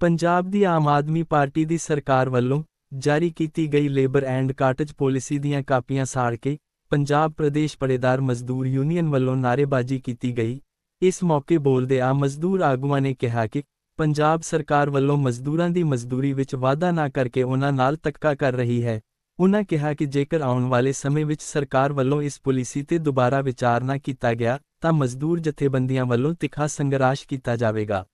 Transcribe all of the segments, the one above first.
ਪੰਜਾਬ ਦੀ Aam Aadmi party ਦੀ ਸਰਕਾਰ ਵੱਲੋਂ ਜਾਰੀ ਕੀਤੀ ਗਈ ਲੇਬਰ ਐਂਡ ਕਾਟਜ ਪਾਲਿਸੀ ਦੀਆਂ ਕਾਪੀਆਂ ਸਾੜ ਕੇ ਪੰਜਾਬ ਪ੍ਰਦੇਸ਼ ਪੜੇਦਾਰ ਮਜ਼ਦੂਰ ਯੂਨੀਅਨ ਵੱਲੋਂ ਨਾਅਰੇਬਾਜ਼ੀ ਕੀਤੀ ਗਈ। ਇਸ ਮੌਕੇ ਬੋਲਦੇ ਆ ਮਜ਼ਦੂਰ ਆਗੂਆਂ ਨੇ ਕਿਹਾ ਕਿ ਪੰਜਾਬ ਸਰਕਾਰ ਵੱਲੋਂ ਮਜ਼ਦੂਰਾਂ ਦੀ ਮਜ਼ਦੂਰੀ ਵਿੱਚ ਵਾਧਾ ਨਾ ਕਰਕੇ ਉਹਨਾਂ ਨਾਲ ਤੱਕਾ ਕਰ ਰਹੀ ਹੈ। ਉਨ੍ਹਾਂ ਕਿਹਾ ਕਿ ਜੇਕਰ ਆਉਣ ਵਾਲੇ ਸਮੇਂ ਵਿੱਚ ਸਰਕਾਰ ਵੱਲੋਂ ਇਸ ਪਾਲਿਸੀ ਤੇ ਦੁਬਾਰਾ ਵਿਚਾਰ ਨਾ ਕੀਤਾ ਗਿਆ, ਤਾਂ ਮਜ਼ਦੂਰ ਜਥੇਬੰਦੀਆਂ ਵੱਲੋਂ ਤਿੱਖਾ ਸੰਘਰਸ਼ ਕੀਤਾ ਜਾਵੇਗਾ।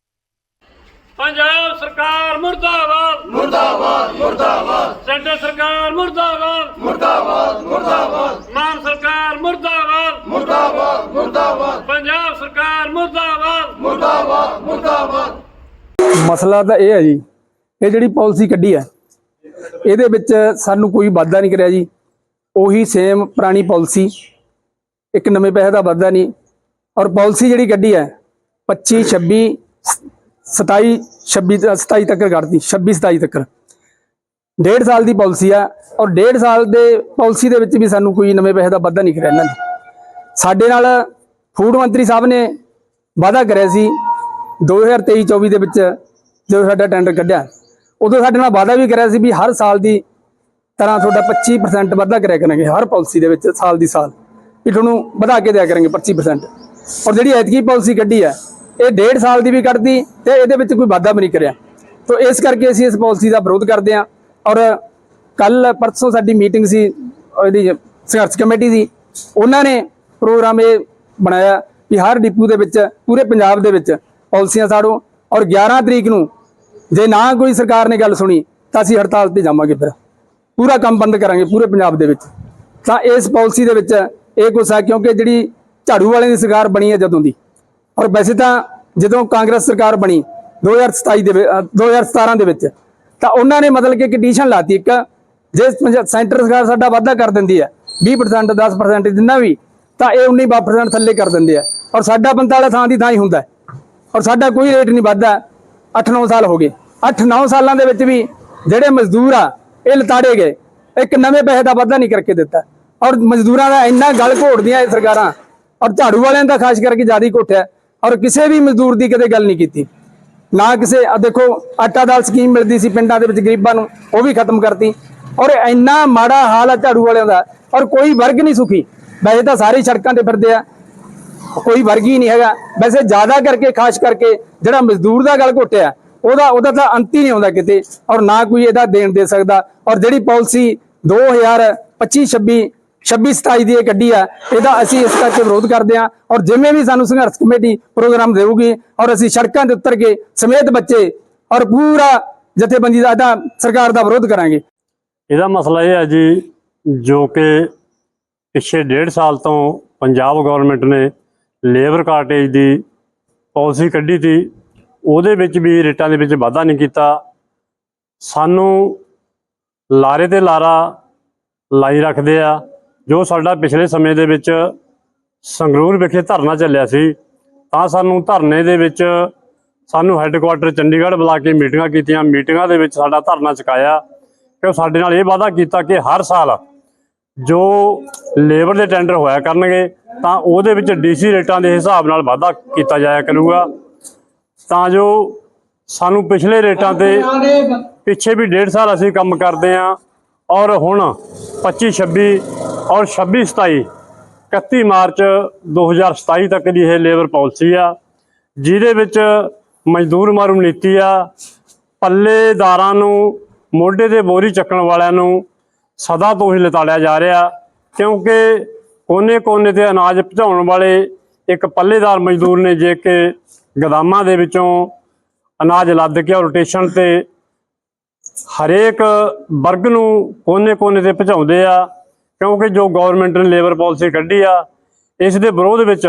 ਪੰਜਾਬ ਸਰਕਾਰ ਮੁਰਦਾਬਾਦ। ਮੁਰਦਾਬਾਦ ਮੁਰਦਾਬਾਦ। ਸੈਂਟਰ ਸਰਕਾਰ ਮੁਰਦਾਬਾਦ। ਮੁਰਦਾਬਾਦ ਮੁਰਦਾਬਾਦ। ਮਾਨ ਸਰਕਾਰ ਮੁਰਦਾਬਾਦ। ਮੁਰਦਾਬਾਦ ਮੁਰਦਾਬਾਦ। ਪੰਜਾਬ ਸਰਕਾਰ ਮੁਰਦਾਬਾਦ। ਮਸਲਾ ਤਾਂ ਇਹ ਹੈ ਜੀ ਇਹ ਜਿਹੜੀ ਪਾਲਿਸੀ ਕੱਢੀ ਹੈ ਇਹਦੇ ਵਿੱਚ ਸਾਨੂੰ ਕੋਈ ਵਾਧਾ ਨਹੀਂ ਕਰਿਆ ਜੀ। ਉਹੀ ਸੇਮ ਪੁਰਾਣੀ ਪਾਲਿਸੀ ਇੱਕ ਨਵੇਂ ਪੈਸੇ ਦਾ ਵਾਧਾ ਨਹੀਂ। ਔਰ ਪਾਲਿਸੀ ਜਿਹੜੀ ਕੱਢੀ ਹੈ 25 26 27 26 27 ਤੱਕ ਕੱਢਤੀ 26 27 ਤੱਕ। ਡੇਢ ਸਾਲ ਦੀ ਪਾਲਿਸੀ ਆ ਔਰ ਡੇਢ ਸਾਲ ਦੇ ਪਾਲਿਸੀ ਦੇ ਵਿੱਚ ਵੀ ਸਾਨੂੰ ਕੋਈ ਨਵੇਂ ਪੈਸੇ ਦਾ ਵਾਧਾ ਨਹੀਂ ਕਰਿਆ ਇਹਨਾਂ ਨੇ। ਸਾਡੇ ਨਾਲ ਫੂਡ ਮੰਤਰੀ ਸਾਹਿਬ ਨੇ ਵਾਅਦਾ ਕਰਿਆ ਸੀ 2023-24 ਦੇ ਵਿੱਚ ਜਦੋਂ ਸਾਡਾ ਟੈਂਡਰ ਕੱਢਿਆ, ਉਦੋਂ ਸਾਡੇ ਨਾਲ ਵਾਅਦਾ ਵੀ ਕਰਿਆ ਸੀ ਵੀ ਹਰ ਸਾਲ ਦੀ ਤਰ੍ਹਾਂ ਤੁਹਾਡਾ 25% ਵਾਧਾ ਕਰਿਆ ਕਰਾਂਗੇ, ਹਰ ਪਾਲਿਸੀ ਦੇ ਵਿੱਚ ਸਾਲ ਦੀ ਸਾਲ। ਵੀ ਤੁਹਾਨੂੰ ਵਧਾ ਕੇ ਦਿਆ ਕਰਾਂਗੇ 25% ਔਰ ਜਿਹੜੀ ਐਤਕੀ ਪਾਲਿਸੀ ਕੱਢੀ ਹੈ ਇਹ ਡੇਢ ਸਾਲ ਦੀ ਵੀ ਕੱਢਦੀ ਤੇ ਇਹਦੇ ਵਿੱਚ ਕੋਈ ਵਾਧਾ ਵੀ ਨਹੀਂ ਕਰਿਆ। ਤੋ ਇਸ ਕਰਕੇ ਅਸੀਂ ਇਸ ਪਾਲਿਸੀ ਦਾ ਵਿਰੋਧ ਕਰਦੇ ਹਾਂ। ਔਰ ਕੱਲ ਪਰਸੋਂ ਸਾਡੀ ਮੀਟਿੰਗ ਸੀ, ਇਹਦੀ ਸੰਘਰਸ਼ ਕਮੇਟੀ ਦੀ, ਉਹਨਾਂ ਨੇ ਪ੍ਰੋਗਰਾਮ ਇਹ ਬਣਾਇਆ ਕਿ ਹਰ ਡਿਪੂ ਦੇ ਵਿੱਚ, ਪੂਰੇ ਪੰਜਾਬ ਦੇ ਵਿੱਚ ਪਾਲਿਸੀਆਂ ਸਾੜੋ। ਔਰ 11 ਤਰੀਕ ਨੂੰ ਜੇ ਨਾ ਕੋਈ ਸਰਕਾਰ ਨੇ ਗੱਲ ਸੁਣੀ, ਤਾਂ ਅਸੀਂ ਹੜਤਾਲ ਤੇ ਜਾਵਾਂਗੇ ਫਿਰ। ਪੂਰਾ ਕੰਮ ਬੰਦ ਕਰਾਂਗੇ ਪੂਰੇ ਪੰਜਾਬ ਦੇ ਵਿੱਚ। ਤਾਂ ਇਸ ਪਾਲਿਸੀ ਦੇ ਵਿੱਚ ਇਹ ਕੁਛ ਹੈ ਕਿਉਂਕਿ ਜਿਹੜੀ ਝਾੜੂ ਵਾਲਿਆਂ ਦੀ ਸਰਕਾਰ ਬਣੀ ਹੈ ਜਦੋਂ ਦੀ। ਔਰ ਵੈਸੇ ਤਾਂ ਜਦੋਂ ਕਾਂਗਰਸ ਸਰਕਾਰ ਬਣੀ 2027 ਦੇ ਵਿੱਚ- ਅਹ 2017 ਦੇ ਵਿੱਚ, ਤਾਂ ਉਹਨਾਂ ਨੇ ਮਤਲਬ ਕਿ ਕੰਡੀਸ਼ਨ ਲਾਤੀ ਇੱਕ, ਜੇ ਪੰਜ- ਸੈਂਟਰ ਸਰਕਾਰ ਸਾਡਾ ਵਾਅਦਾ ਕਰ ਦਿੰਦੀ ਹੈ 20% 10% ਜਿੰਨਾ ਵੀ, ਤਾਂ ਇਹ 19% ਥੱਲੇ ਕਰ ਦਿੰਦੇ ਆ। ਔਰ ਸਾਡਾ 45 ਥਾਂ ਦੀ ਥਾਂ ਹੀ ਹੁੰਦਾ ਔਰ ਸਾਡਾ ਕੋਈ ਰੇਟ ਨਹੀਂ ਵੱਧਦਾ 8-9 ਸਾਲ ਹੋ ਗਏ। 8-9 ਸਾਲਾਂ ਦੇ ਵਿੱਚ ਵੀ ਜਿਹੜੇ ਮਜ਼ਦੂਰ ਆ, ਇਹ ਲਤਾੜੇ ਗਏ। ਇੱਕ ਨਵੇਂ ਪੈਸੇ ਦਾ ਵਾਧਾ ਨਹੀਂ ਕਰਕੇ ਦਿੱਤਾ। ਔਰ ਮਜ਼ਦੂਰਾਂ ਦਾ ਇੰਨਾ ਗਲ ਘੋੜਦੀਆਂ ਇਹ ਸਰਕਾਰਾਂ। ਔਰ ਝਾੜੂ ਵਾਲਿਆਂ ਦਾ ਖਾਸ ਕਰਕੇ ਜ਼ਿਆਦਾ ਹੀ ਘੋਟਿਆ। ਔਰ ਕਿਸੇ ਵੀ ਮਜ਼ਦੂਰ ਦੀ ਕਦੇ ਗੱਲ ਨਹੀਂ ਕੀਤੀ। ਨਾ ਕਿਸੇ ਆ ਦੇਖੋ, ਆਟਾ ਦਾਲ ਸਕੀਮ ਮਿਲਦੀ ਸੀ ਪਿੰਡਾਂ ਦੇ ਵਿੱਚ ਗਰੀਬਾਂ ਨੂੰ, ਉਹ ਵੀ ਖਤਮ ਕਰਤੀ। ਔਰ ਇੰਨਾ ਮਾੜਾ ਹਾਲ ਆ ਝਾੜੂ ਵਾਲਿਆਂ ਦਾ, ਔਰ ਕੋਈ ਵਰਗ ਨਹੀਂ ਸੁਖੀ। ਵੈਸੇ ਤਾਂ ਸਾਰੇ ਸੜਕਾਂ ਤੇ ਫਿਰਦੇ ਆ। ਕੋਈ ਵਰਗ ਹੀ ਨਹੀਂ ਹੈਗਾ। ਵੈਸੇ ਜ਼ਿਆਦਾ ਕਰਕੇ, ਖਾਸ ਕਰਕੇ ਜਿਹੜਾ ਮਜ਼ਦੂਰ ਦਾ ਗਲ ਘੋਟਿਆ, ਉਹਦਾ ਉਹਦਾ ਤਾਂ ਅੰਤ ਹੀ ਨਹੀਂ ਆਉਂਦਾ ਕਿਤੇ। ਔਰ ਨਾ ਕੋਈ ਇਹਦਾ ਦੇਣ ਦੇ ਸਕਦਾ। ਔਰ ਜਿਹੜੀ ਪਾਲਿਸੀ 2025 26 26 27 ਦੀ ਇਹ ਕੱਢੀ ਆ, ਇਹਦਾ ਅਸੀਂ ਇਸ ਕਰਕੇ ਵਿਰੋਧ ਕਰਦੇ ਆ ਔਰ ਜਿਵੇਂ ਵੀ ਸਾਨੂੰ ਸੰਘਰਸ਼ ਕਮੇਟੀ ਪ੍ਰੋਗਰਾਮ ਦੇਊਗੀ ਔਰ ਅਸੀਂ ਸੜਕਾਂ ਤੇ ਉਤਰ ਕੇ ਸਮੇਤ ਬੱਚੇ ਔਰ ਪੂਰਾ ਜਥੇਬੰਦੀ ਦਾ ਇਹਦਾ ਸਰਕਾਰ ਦਾ ਵਿਰੋਧ ਕਰਾਂਗੇ। ਇਹਦਾ ਮਸਲਾ ਇਹ ਹੈ ਜੀ, ਜੋ ਕਿ ਪਿਛੇ ਡੇਢ ਸਾਲ ਤੋਂ ਪੰਜਾਬ ਗਵਰਨਮੈਂਟ ਨੇ ਲੇਬਰ ਕਾਰਟੇਜ ਦੀ ਪਾਲਿਸੀ ਕੱਢੀ ਤੀ ਉਹਦੇ ਵਿੱਚ ਵੀ ਰੇਟਾਂ ਦੇ ਵਿੱਚ ਵਾਧਾ ਨਹੀਂ ਕੀਤਾ। ਸਾਨੂੰ ਲਾਰੇ ਤੇ ਲਾਰਾ ਲਾਈ ਰੱਖਦੇ ਆ। ਜੋ ਸਾਡਾ ਪਿਛਲੇ ਸਮੇਂ ਦੇ ਵਿੱਚ ਸੰਗਰੂਰ ਵਿਖੇ ਧਰਨਾ ਚੱਲਿਆ ਸੀ, ਤਾਂ ਸਾਨੂੰ ਧਰਨੇ ਦੇ ਵਿੱਚ ਸਾਨੂੰ ਹੈੱਡਕੁਆਟਰ ਚੰਡੀਗੜ੍ਹ ਬੁਲਾ ਕੇ ਮੀਟਿੰਗਾਂ ਕੀਤੀਆਂ। ਮੀਟਿੰਗਾਂ ਦੇ ਵਿੱਚ ਸਾਡਾ ਧਰਨਾ ਚੁਕਾਇਆ ਕਿ ਉਹ ਸਾਡੇ ਨਾਲ ਇਹ ਵਾਅਦਾ ਕੀਤਾ ਕਿ ਹਰ ਸਾਲ ਜੋ ਲੇਬਰ ਦੇ ਟੈਂਡਰ ਹੋਇਆ ਕਰਨਗੇ, ਤਾਂ ਉਹਦੇ ਵਿੱਚ ਡੀਸੀ ਰੇਟਾਂ ਦੇ ਹਿਸਾਬ ਨਾਲ ਵਾਅਦਾ ਕੀਤਾ ਜਾਇਆ ਕਰੂਗਾ। ਤਾਂ ਜੋ ਸਾਨੂੰ ਪਿਛਲੇ ਰੇਟਾਂ ਤੇ ਪਿੱਛੇ ਵੀ ਡੇਢ ਸਾਲ ਅਸੀਂ ਕੰਮ ਕਰਦੇ ਆਂ ਔਰ ਹੁਣ 25 26 ਔਰ 26 27 31 ਮਾਰਚ 2027 ਤੱਕ ਦੀ ਇਹ ਲੇਬਰ ਪਾਲਿਸੀ ਆ, ਜਿਹਦੇ ਵਿੱਚ ਮਜ਼ਦੂਰ ਮਾਰੂ ਨੀਤੀ ਆ, ਪੱਲੇਦਾਰਾਂ ਨੂੰ, ਮੋਢੇ ਤੇ ਬੋਰੀ ਚੱਕਣ ਵਾਲਿਆਂ ਨੂੰ ਸਦਾ ਤੋਂ ਹੀ ਲਤਾੜਿਆ ਜਾ ਰਿਹਾ, ਕਿਉਂਕਿ ਕੋਨੇ-ਕੋਨੇ ਤੇ ਅਨਾਜ ਪਹੁੰਚਾਉਣ ਵਾਲੇ ਇੱਕ ਪੱਲੇਦਾਰ ਮਜ਼ਦੂਰ ਨੇ ਜੇ ਕਿ ਗਦਾਮਾਂ ਦੇ ਵਿੱਚੋਂ ਅਨਾਜ ਲੱਦ ਕੇ ਰੋਟੇਸ਼ਨ ਤੇ ਹਰੇਕ ਵਰਗ ਨੂੰ ਕੋਨੇ-ਕੋਨੇ ਤੇ ਪਹੁੰਚਾਉਂਦੇ ਆ ਕਿਉਂਕਿ ਜੋ ਗਵਰਨਮੈਂਟ ਨੇ ਲੇਬਰ ਪਾਲਿਸੀ ਕੱਢੀ ਆ, ਇਸ ਦੇ ਵਿਰੋਧ ਵਿੱਚ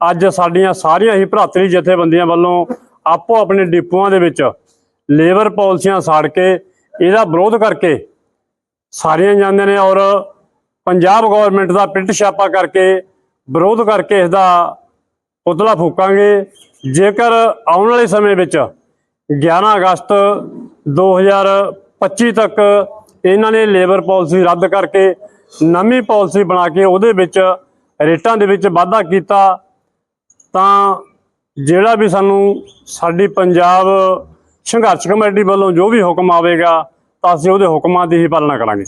ਅੱਜ ਸਾਡੀਆਂ ਸਾਰੀਆਂ ਹੀ ਭਰਾਤਰੀ ਜਥੇਬੰਦੀਆਂ ਵੱਲੋਂ ਆਪੋ ਆਪਣੇ ਡਿਪੂਆਂ ਦੇ ਵਿੱਚ ਲੇਬਰ ਪਾਲਿਸੀਆਂ ਸਾੜ ਕੇ ਇਹਦਾ ਵਿਰੋਧ ਕਰਕੇ ਸਾਰੀਆਂ ਜਾਂਦੇ ਨੇ ਔਰ ਪੰਜਾਬ ਗਵਰਨਮੈਂਟ ਦਾ ਪਿੱਟ ਛਾਪਾ ਕਰਕੇ ਵਿਰੋਧ ਕਰਕੇ ਇਸ ਦਾ ਪੁਤਲਾ ਫੂਕਾਂਗੇ। ਜੇਕਰ ਆਉਣ ਵਾਲੇ ਸਮੇਂ ਵਿੱਚ 11 ਅਗਸਤ 2025 ਤੱਕ ਇਹਨਾਂ ਨੇ ਲੇਬਰ ਪਾਲਿਸੀ ਰੱਦ ਕਰਕੇ ਨਵੀਂ ਪਾਲਿਸੀ ਬਣਾ ਕੇ ਉਹਦੇ ਵਿੱਚ ਰੇਟਾਂ ਦੇ ਵਿੱਚ ਵਾਧਾ ਕੀਤਾ, ਤਾਂ ਜਿਹੜਾ ਵੀ ਸਾਨੂੰ ਸਾਡੀ ਪੰਜਾਬ ਸੰਘਰਸ਼ ਕਮੇਟੀ ਵੱਲੋਂ ਜੋ ਵੀ ਹੁਕਮ ਆਵੇਗਾ, ਤਾਂ ਅਸੀਂ ਉਹਦੇ ਹੁਕਮਾਂ ਦੀ ਹੀ ਪਾਲਣਾ ਕਰਾਂਗੇ।